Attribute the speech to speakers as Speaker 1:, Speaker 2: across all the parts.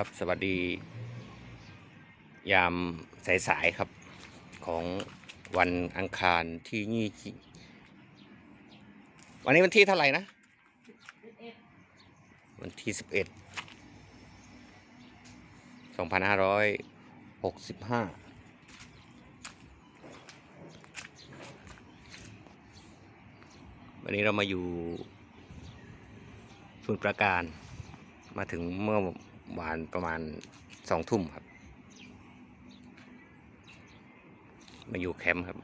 Speaker 1: ครับสวัสดี ยามสายๆครับ ของวันอังคารที่ยี่วันนี้วันที่เท่าไหร่นะ วันที่สิบเอ็ดสองพันห้าร้อยหกสิบห้าวันนี้เรามาอยู่สมุนประการมาถึงเมื่อ วานประมาณสองทุ่มครับ มาอยู่แคมป์ครับ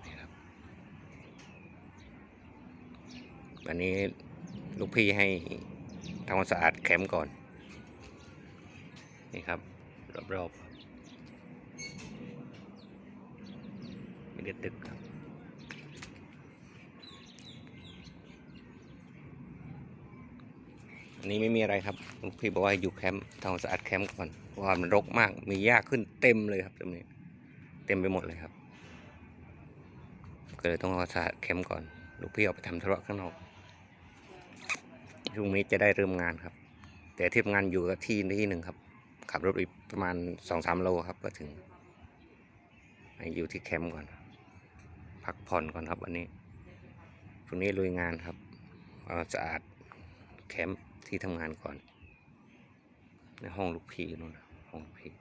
Speaker 1: วันนี้ลูกพี่ให้ทำความสะอาดแคมป์ก่อน นี่ครับ รอบๆไม่ได้ตึกครับ อันนี้ไม่มีอะไรครับลูกพี่บอกว่าให้อยู่แคมป์ทำความสะอาดแคมป์ก่อนเพราะว่ามันรกมาก มีหญ้าขึ้นเต็มเลยครับตรงนี้ เต็มไปหมดเลยครับ ก็เลยต้องเอาสะอาดแคมป์ก่อน ลูกพี่ออกไปทำธุระข้างนอกพรุ่งนี้จะได้เริ่มงานครับ แต่ที่ทำงานอยู่กับที่ที่หนึ่งครับ ขับรถอีกประมาณสองสามโลครับก็ถึง อยู่ที่แคมป์ก่อน พักผ่อนก่อนครับวันนี้พรุ่งนี้ลุยงานครับเอาสะอาดแคมป์ ที่ทำงานก่อน ในห้องลูกพี่นู่นนะห้องลูกพี่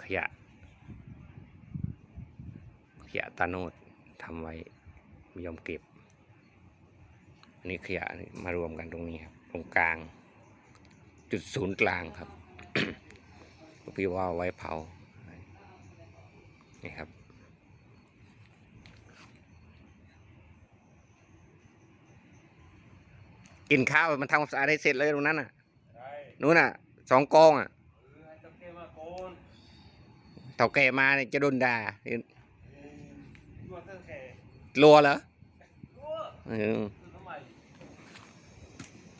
Speaker 1: ขยะ ขยะตาโนดทำไว้ไม่ยอมเก็บ อันนี้ขยะมารวมกันตรงนี้ครับ ตรงกลาง จุดศูนย์กลางครับลูกพี่ว่าเอาไว้เผานี่ครับ กินข้าวมันทำความสะอาดให้เสร็จเลยตรงนั้นน่ะ
Speaker 2: ใช่
Speaker 1: นู้นน่ะสองกองอะ
Speaker 2: เออให้ตะเกียบมาโกน
Speaker 1: เต่าแก่มาเนี่ยจะโดนด่า
Speaker 2: เออยั่วตั้งแต่
Speaker 1: กลัวเหรอ
Speaker 2: ยั่ว
Speaker 1: เออ
Speaker 2: คือทำไม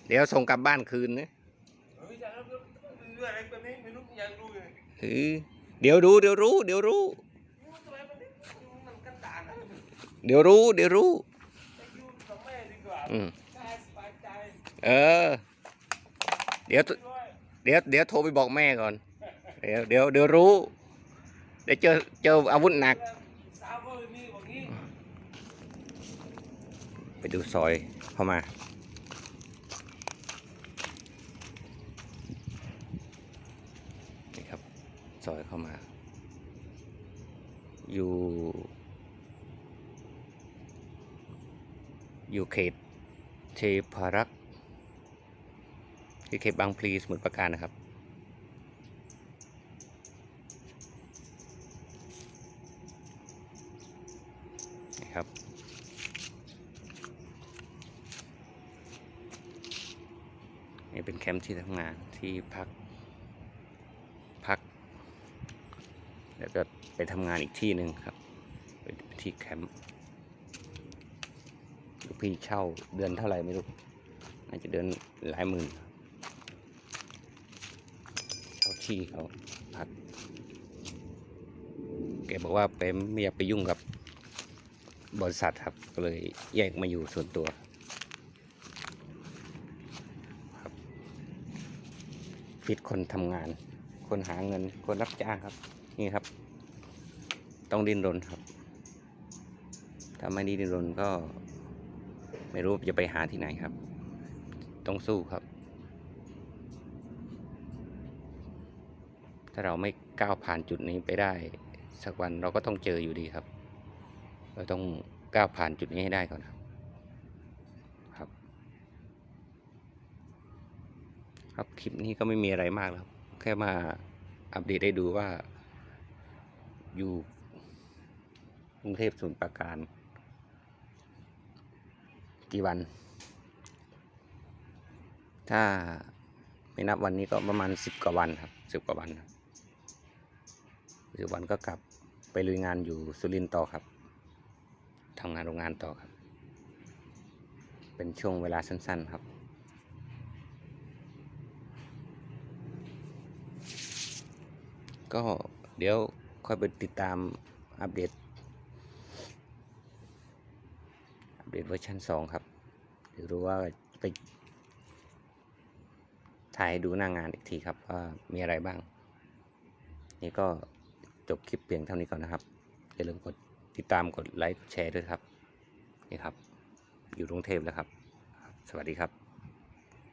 Speaker 1: เดี๋ยวส่งกลับบ้านคืนนะ
Speaker 2: เฮ้ยจะแล้วเรื่องอะไรแบบนี้ไม่รู้อยากรู้เลย
Speaker 1: เออเดี๋ยวรู้เดี๋ยวรู้ เดี๋ยวรู้
Speaker 2: ยุ่งอะไรแบบนี้มันกันตานะ
Speaker 1: เดี๋ยวรู้ เดี๋ยวรู้
Speaker 2: ไปยุ่งกับแม่ดีกว่า
Speaker 1: อืม
Speaker 2: ใช่สบายใจ
Speaker 1: เออ เดี๋ยว เดี๋ยว เดี๋ยวโทรไปบอกแม่ก่อน เดี๋ยว เดี๋ยว เดี๋ยวรู้ เดี๋ยวเจอ เจออาวุธหนัก ไปดูซอยเข้ามา นี่ครับ ซอยเข้ามา อยู่ อยู่เขตเทพารักษ์ ที่เขตบางพลีสมุทรปราการนะครับนี่ครับนี่เป็นแคมป์ที่ทำงานที่พัก พัก แล้วก็ไปทำงานอีกที่หนึ่งครับ เป็นที่แคมป์พี่เช่าเดือนเท่าไหร่ไม่รู้อาจจะเดือนหลายหมื่นเช่า ที่เขาพักแกบอกว่าไปไม่อยากไปยุ่งกับบริษัทครับ ก็เลยแยกมาอยู่ส่วนตัวฟิตคนทำงาน คนหาเงิน คนรับจ้างครับ นี่ครับ ต้องดิ้นรนครับ ถ้าไม่ดิ้นรนก็ ไม่รู้จะไปหาที่ไหนครับ ต้องสู้ครับ ถ้าเราไม่ก้าวผ่านจุดนี้ไปได้ สักวันเราก็ต้องเจออยู่ดีครับ เราต้องก้าวผ่านจุดนี้ให้ได้ก่อนครับครับ ครับคลิปนี้ก็ไม่มีอะไรมากแล้วครับแค่มาอัปเดตให้ดูว่า อยู่กรุงเทพศูนย์ปราการ กี่วัน ถ้าไม่นับวันนี้ก็ประมาณสิบกว่าวันครับสิบกว่าวันครับ สิบวันก็กลับไปลุยงานอยู่สุรินทร์ต่อครับทำงานโรงงานต่อครับ เป็นช่วงเวลาสั้น ๆ ครับก็เดี๋ยวค่อยไปติดตามอัปเดต อัปเดตเวอร์ชันสองครับเดี๋ยวรู้ว่าไปถ่ายให้ดูหน้างานอีกทีครับว่ามีอะไรบ้าง นี่ก็ จบคลิปเพียงเท่านี้ก่อนนะครับ อย่าลืมกดติดตามกดไลค์กดแชร์ด้วยครับ นี่ครับ อยู่กรุงเทพแล้วครับ สวัสดีครับ